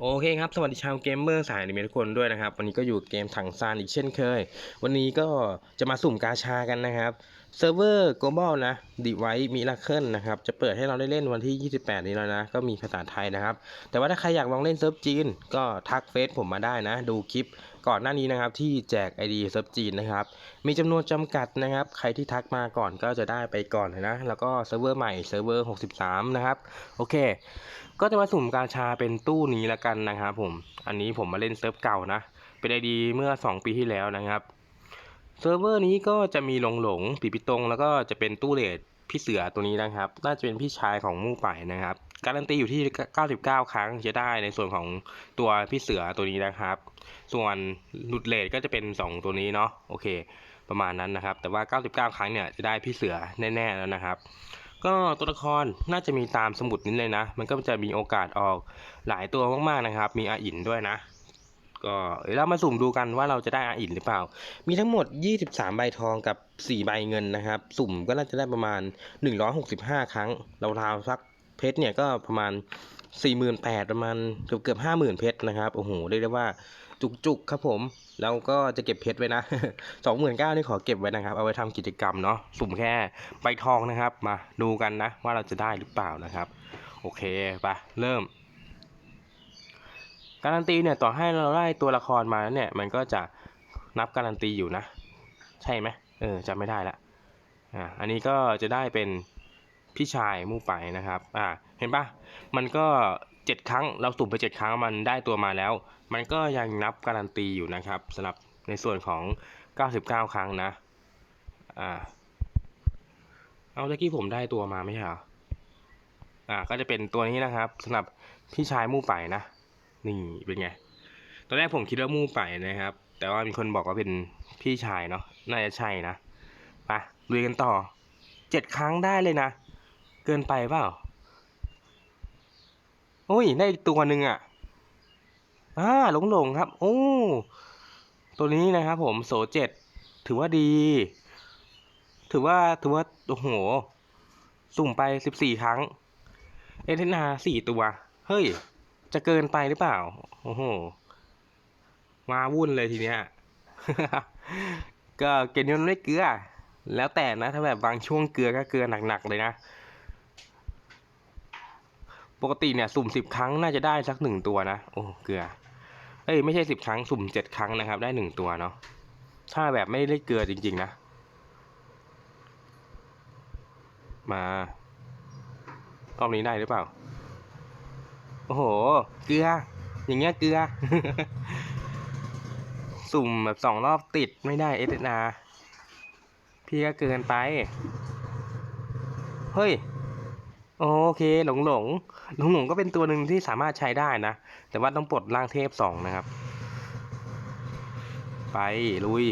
โอเคครับ สวัสดีชาวเกมเมอร์สายอนิเมะทุกคนด้วยนะครับ วันนี้ก็อยู่เกมถังซานอีกเช่นเคย วันนี้ก็จะมาสุ่มกาชากันนะครับ เซิร์ฟเวอร์ global นะดีไวมิราเคิลนะครับ จะเปิดให้เราได้เล่นวันที่ 28 นี้แล้วนะ ก็มีภาษาไทยนะครับ แต่ว่าถ้าใครอยากลองเล่นเซิร์ฟจีน ก็ทักเฟซผมมาได้นะ ดูคลิปก่อนหน้านี้นะครับ ที่แจก ID เซิร์ฟจีนนะครับ มีจำนวนจำกัดนะครับ ใครที่ทักมาก่อนก็จะได้ไปก่อนเลยนะ แล้วก็เซิร์ฟเวอร์ใหม่เซิร์ฟเวอร์ 63 นะครับ โอเค ก็จะมาสุ่มกาชาเป็นตู้นี้ล้วกันนะครับผม อันนี้ผมมาเล่นเซิร์ฟเก่านะ เป็นไอดีเมื่อ 2 ปีที่แล้วนะครับ เซิร์ฟเวอร์นี้ก็จะมีหลงหลงปีปิตงแล้วก็จะเป็นตู้เลดพี่เสือตัวนี้นะครับ น่าจะเป็นพี่ชายของมู่ไปนะครับ การันตีอยู่ที่ 99 ครั้งจะได้ในส่วนของตัวพี่เสือตัวนี้นะครับ ส่วนหลุดเลดก็จะเป็น 2 ตัวนี้เนาะโอเค ประมาณนั้นนะครับ แต่ว่า 99 ครั้งเนี่ยจะได้พี่เสือแน่ๆแล้วนะครับ ก็ตัวละครน่าจะมีตามสมุดนี้เลยนะ มันก็จะมีโอกาสออกหลายตัวมากๆนะครับ มีอาอินด้วยนะ ก็เดี๋ยวเรามาสุ่มดูกันว่าเราจะได้อาอินหรือเปล่า มีทั้งหมด 23 ใบทองกับ 4 ใบเงินนะครับ สุ่มก็น่าจะได้ประมาณ 165 ครั้ง เราวสักเพชรเนี่ยก็ประมาณ 48,000ประมาณเกือบเกือบ50,000 เพชรนะครับ โอ้โหเรียกได้ว่าจุกๆครับผมแล้วก็จะเก็บเพชรไว้นะ29,000นี่ขอเก็บไว้นะครับ เอาไว้ทำกิจกรรมเนาะ สุ่มแค่ใบทองนะครับ มาดูกันนะว่าเราจะได้หรือเปล่านะครับ โอเค ไป เริ่ม การันตีเนี่ยต่อให้เราได้ตัวละครมาแล้วเนี่ยมันก็จะนับการันตีอยู่นะ ใช่ไหมเออจำไม่ได้ละอ่าอันนี้ก็จะได้เป็นพี่ชายมู่ไปนะครับอ่าเห็นปะมันก็เจ็ดครั้งเราสุ่มไปเจ็ดครั้งมันได้ตัวมาแล้ว มันก็ยังนับการันตีอยู่นะครับสำหรับในส่วนของ 99 ครั้งนะอ่าเอาตะกี้ผมได้ตัวมาไม่ใช่เหรออ่าก็จะเป็นตัวนี้นะครับสำหรับพี่ชายมู่ไปนะ นี่เป็นไง ตอนแรกผมคิดว่ามู่ไปนะครับ แต่ว่ามีคนบอกว่าเป็นพี่ชายเนาะ น่าจะใช่นะไปลุยกันต่อ เจ็ดครั้งได้เลยนะ เกินไปเปล่า โอ้ย ได้ตัวหนึ่งอะอ่าหลงหลงๆครับ โอ้ ตัวนี้นะครับผมโสเจ็ด ถือว่าดี ถือว่า ถือว่า โอ้โห สุ่มไปสิบสี่ครั้ง เอเทนาสี่ตัว เฮ้ย จะเกินไปหรือเปล่า โอ้โห มาวุ่นเลยทีเนี้ย ก็เกณฑ์มันไม่เกลือ แล้วแต่นะ ถ้าแบบบางช่วงเกลือก็เกลือหนักๆเลยนะ ปกติเนี่ยสุ่มสิบครั้งน่าจะได้สักหนึ่งตัวนะ โอ้ เกลือ เอ้ยไม่ใช่สิบครั้งสุ่มเจ็ดครั้งนะครับ ได้หนึ่งตัวเนาะ ถ้าแบบไม่ได้เกลือจริง ๆ นะ มา รอบนี้ได้หรือเปล่า โอ้โห เกลือ อย่างเงี้ยเกลือ สุ่มแบบสองรอบติดไม่ได้เอสนาพี่ก็เกินไป เฮ้ย โอเคหลงหลงหลงหลงก็เป็นตัวหนึ่งที่สามารถใช้ได้นะ แต่ว่าต้องปลดร่างเทพสองนะครับ ไป ลุย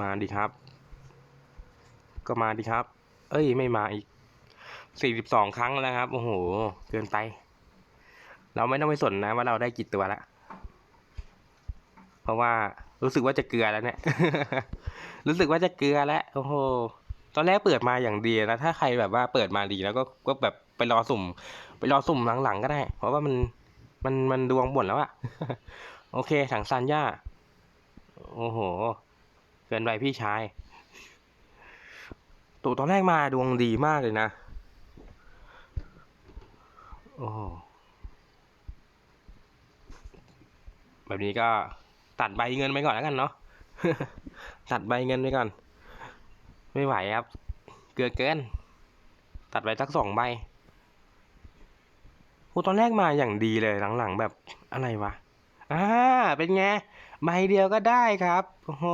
มาดิครับ ก็มาดิครับ เอ้ยไม่มาอีก สี่สิบสองครั้งแล้วครับ โอ้โห เกินไป เราไม่ต้องไปสนนะว่าเราได้กี่ตัวละ เพราะว่ารู้สึกว่าจะเกลือแล้วเนี่ย รู้สึกว่าจะเกลือแล้ว โอ้โห ตอนแรกเปิดมาอย่างดีนะ ถ้าใครแบบว่าเปิดมาดีแล้วก็ก็แบบไปรอสุ่ม ไปรอสุ่มหลังๆก็ได้ เพราะว่ามันมันมันดวงบ่นแล้วอะโอเคถังซานย่า โอ้โห เกินไปพี่ชายตัวตอนแรกมาดวงดีมากเลยนะ โอ้แบบนี้ก็ตัดใบเงินไปก่อนแล้วกันเนาะตัดใบเงินไปก่อน ไม่ไหวครับ เกินเกิน ตัดไปสักสองใบโอ้ตอนแรกมาอย่างดีเลยหลังๆแบบอะไรวะอ่าเป็นไงใบเดียวก็ได้ครับโอ้โห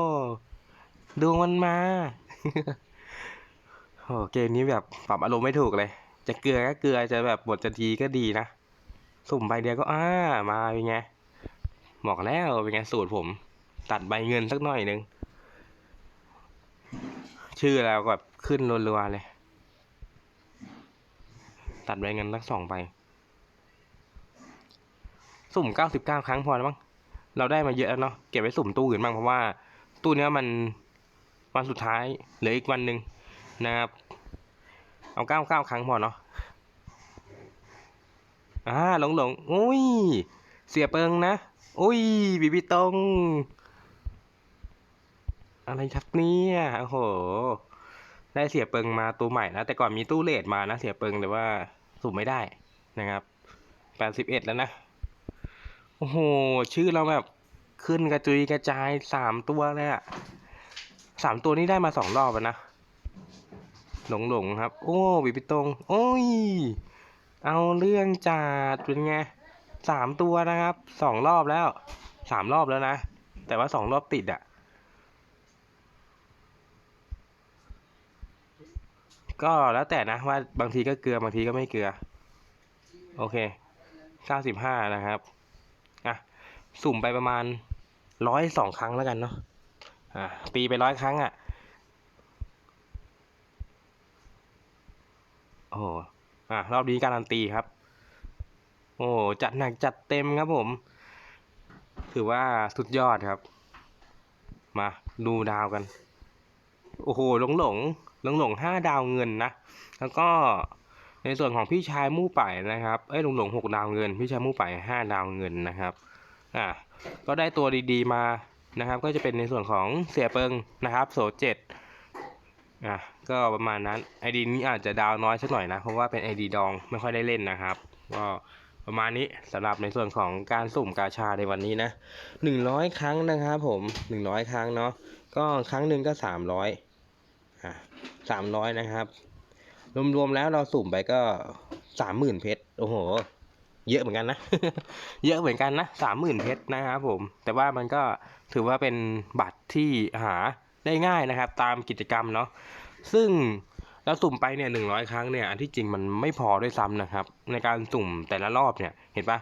ดวงมันมาโอ้เกมนี้แบบปรับอารมณ์ไม่ถูกเลย จะเกลือก็เกลือจะแบบบทจะดีก็ดีนะ สุ่มใบเดียวก็อ่ามาเป็นไงบอกแล้วเป็นไงสูตรผม ตัดใบเงินสักหน่อยหนึ่งชื่อแล้วแบบขึ้นรัวๆเลย ตัดใบเงินสักสองใบสุ่มเก้าสิบเก้าครั้งพอแล้วมั้งเราได้มาเยอะแล้วเนาะเก็บไว้สุ่มตู้อื่นบ้างเพราะว่า ตู้เนี้ยมันวันสุดท้ายเหลืออีกวันหนึ่งนะครับ เอาเก้าเก้าครั้งพอเนาะอ่าหลงหลงอุ้ย เสียเปิงนะ อุ้ยบีบีตรง อะไรครับเนี่ยโอ้โห ได้เสียเปิงมาตัวใหม่นะ แต่ก่อนมีตู้เลดมานะ เสียเปิงแต่ว่าสุ่มไม่ได้นะครับแปดสิบเอ็ดแล้วนะ โอ้โห ชื่อเราแบบขึ้นกระจุยกระจายสามตัวเลยอะสามตัวนี้ได้มาสองรอบแล้วนะ หลงหลงครับ โอ้บีบีตรง โอ้ย เอาเรื่องจัดเป็นไงสามตัวนะครับสองรอบแล้วสามรอบแล้วนะ แต่ว่าสองรอบติดอะก็แล้วแต่นะว่าบางทีก็เกลือบางทีก็ไม่เกลือ โอเคเก้าสิบห้านะครับอะสุ่มไปประมาณร้อยสองครั้งแล้วกันเนาะอะตีไปร้อยครั้งอะโโหอะรอบนี้การันตีครับ โอ้โหจัดหนักจัดเต็มครับผม ถือว่าสุดยอดครับ มาดูดาวกัน โอ้โหหลงหลงหลงหลงห้าดาวเงินนะ แล้วก็ในส่วนของพี่ชายมู่ไป่นะครับ เอ้ยหลงหลงหกดาวเงิน พี่ชายมู่ไป่ห้าดาวเงินนะครับ อ่าก็ได้ตัวดีๆมานะครับ ก็จะเป็นในส่วนของเสียเปิงนะครับ โสเจ็ด อะก็ประมาณนั้นไอดีนี้อาจจะดาวน้อยสักหน่อยนะ เพราะว่าเป็นไอดีดองไม่ค่อยได้เล่นนะครับ ก็ประมาณนี้สำหรับในส่วนของการสุ่มกาชาในวันนี้นะหนึ่งร้อยครั้งนะครับผมหนึ่งร้อยครั้งเนาะก็ครั้งหนึ่งก็สามร้อยอะสามร้อยนะครับ รวมๆแล้วเราสุ่มไปก็สามหมื่นเพชรโอ้โห เยอะเหมือนกันนะ เยอะเหมือนกันนะสามหมื่นเพชรนะครับผม แต่ว่ามันก็ถือว่าเป็นบัตรที่หา ได้ง่ายนะครับ ตามกิจกรรมเนาะซึ่งเราสุ่มไปเนี่ยหนึ่งร้อยครั้งเนี่ยอันที่จริงมันไม่พอด้วยซ้ำนะครับ ในการสุ่มแต่ละรอบเนี่ยเห็นปะ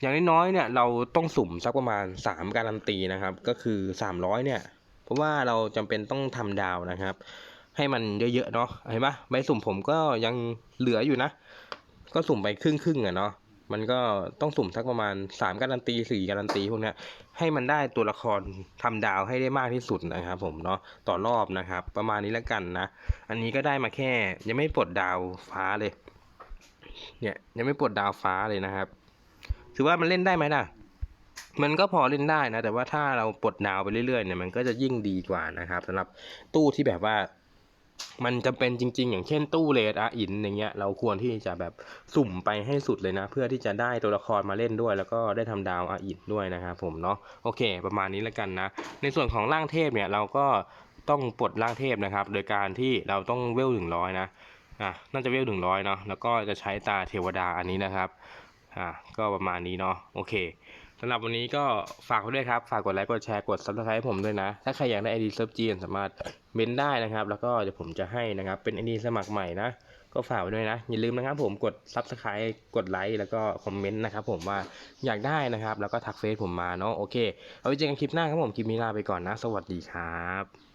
อย่างน้อยๆเนี่ยเราต้องสุ่มสักประมาณสามการันตีนะครับ ก็คือสามร้อยเนี่ย เพราะว่าเราจำเป็นต้องทำดาวนะครับ ให้มันเยอะๆเนาะเห็นปะใบสุ่มผมก็ยังเหลืออยู่นะ ก็สุ่มไปครึ่งๆอะเนาะ มันก็ต้องสุ่มสักประมาณสามการันตีสี่การันตีพวกนี้ให้มันได้ตัวละครทำดาวให้ได้มากที่สุดนะครับผมเนาะต่อรอบนะครับ ประมาณนี้แล้วกันนะ อันนี้ก็ได้มาแค่ ยังไม่ปลดดาวฟ้าเลย เนี่ยยังไม่ปลดดาวฟ้าเลยนะครับถือว่ามันเล่นได้ไหมล่ะมันก็พอเล่นได้นะ แต่ว่าถ้าเราปลดดาวไปเรื่อยๆเนี่ยมันก็จะยิ่งดีกว่านะครับสำหรับตู้ที่แบบว่า มันจำเป็นจริง ๆ อย่างเช่นตู้เลดอาอินอย่างเงี้ยเราควรที่จะแบบสุ่มไปให้สุดเลยนะ เพื่อที่จะได้ตัวละครมาเล่นด้วย แล้วก็ได้ทำดาวอาอินด้วยนะครับผมเนาะโอเค ประมาณนี้แล้วกันนะ ในส่วนของร่างเทพเนี่ยเราก็ต้องปลดร่างเทพนะครับ โดยการที่เราต้องเวลหนึ่งร้อยนะอะน่าจะเวลหนึ่งร้อยเนาะแล้วก็จะใช้ตาเทวดาอันนี้นะครับอะก็ประมาณนี้เนาะโอเค สำหรับวันนี้ก็ฝากไว้ด้วยครับ ฝากกดไลค์ กดแชร์ กดซับสไครต์ผมด้วยนะ ถ้าใครอยากได้ ID เซิร์ฟจีนสามารถเมนได้นะครับ แล้วก็เดี๋ยวผมจะให้นะครับ เป็น ID สมัครใหม่นะ ก็ฝากไว้ด้วยนะ อย่าลืมนะครับผมกดซับสไครต์กดไลค์ แล้วก็คอมเมนต์นะครับผมว่าอยากได้นะครับ แล้วก็ทักเฟซผมมาเนาะ โอเค เอาไว้เจอกันคลิปหน้าครับผม คลิปนี้ลาไปก่อนนะ สวัสดีครับ